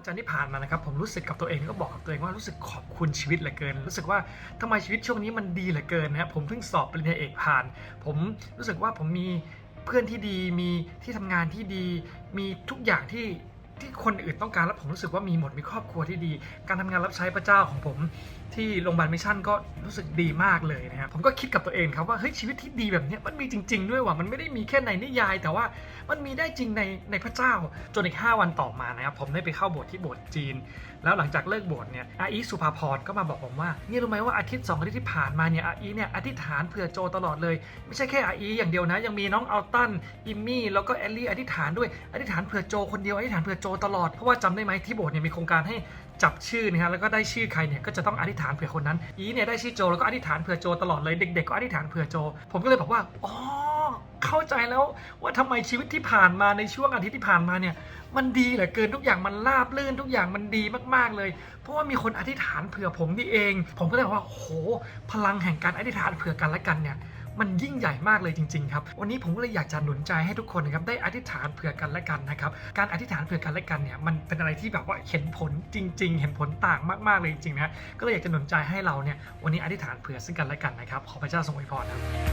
วันจันทร์ที่ผ่านมานะครับผมรู้สึกกับตัวเองก็บอกกับตัวเองว่ารู้สึกขอบคุณชีวิตเหลือเกิน รู้สึกว่าทำไมชีวิตช่วงนี้มันดีเหลือเกินนะครับผมเพิ่งสอบปริญญาเอกผ่าน ผมรู้สึกว่าผมมีเพื่อนที่ดีมีที่ทำงานที่ดี มีทุกอย่างที่ ที่คนอื่นต้องการแล้วผมรู้สึกว่ามีหมดมีครอบครัวที่ดี การทำงานรับใช้พระเจ้าของผม ที่โรงพยาบาลมิชชั่นก็รู้สึกดีมากเลยนะครับผมก็คิดกับตัวเองครับว่าเฮ้ยชีวิตที่ดีแบบนี้มันมีจริง ๆ ด้วยว่ะมันไม่ได้มีแค่ในนิยาย แต่ว่ามันมีได้จริงในในพระเจ้าจนอีก 5 วันต่อมานะครับผมได้ไปเข้าโบสถ์ที่โบสถ์จีน แล้วหลังจากเลิกโบสถ์เนี่ยอาอีสุภาพรก็มาบอกผมว่านี่รู้ไหมว่าอาทิตย์สองอาทิตย์ที่ผ่านมาเนี่ยอาอีเนี่ยอธิษฐานเผื่อโจตลอดเลย ไม่ใช่แค่อาอีอย่างเดียวนะยังมีน้องอัลตันอิมมี่แล้วก็แอลลี่อธิษฐานด้วยอธิษฐานเผื่อโจคนเดียวอธิษฐานเผื่อโจตลอด เพราะว่าจำได้ไหมที่โบสถ์เนี่ยมีโครงการให้จับชื่อนะฮะแล้วก็ได้ชื่อใครเนี่ยก็จะต้องอธิษฐานเผื่อคนนั้น อีเนี่ยได้ชื่อโจแล้วก็อธิษฐานเผื่อโจตลอดเลยเด็กๆก็อธิษฐานเผื่อโจ ผมก็เลยบอกว่าอ๋อเข้าใจแล้วว่าทำไมชีวิตที่ผ่านมาในช่วงอาทิตย์ที่ผ่านมาเนี่ยมันดีเหลือเกินทุกอย่างมันราบลื่นทุกอย่างมันดีมากๆเลย เพราะว่ามีคนอธิษฐานเผื่อผมนี่เอง ผมก็เลยบอกว่าโหพลังแห่งการอธิษฐานเผื่อกันและกันเนี่ย มันยิ่งใหญ่มากเลยจริงๆครับ วันนี้ผมก็เลยอยากจะหนุนใจให้ทุกคนนะครับได้อธิษฐานเผื่อกันและกันนะครับ การอธิษฐานเผื่อกันและกันเนี่ยมันเป็นอะไรที่แบบว่าเห็นผลจริง ๆ เห็นผลต่างมากๆเลยจริงๆนะก็เลยอยากจะหนุนใจให้เราเนี่ยวันนี้อธิษฐานเผื่อซึ่งกันและกันนะครับขอพระเจ้าทรงอวยพรครับ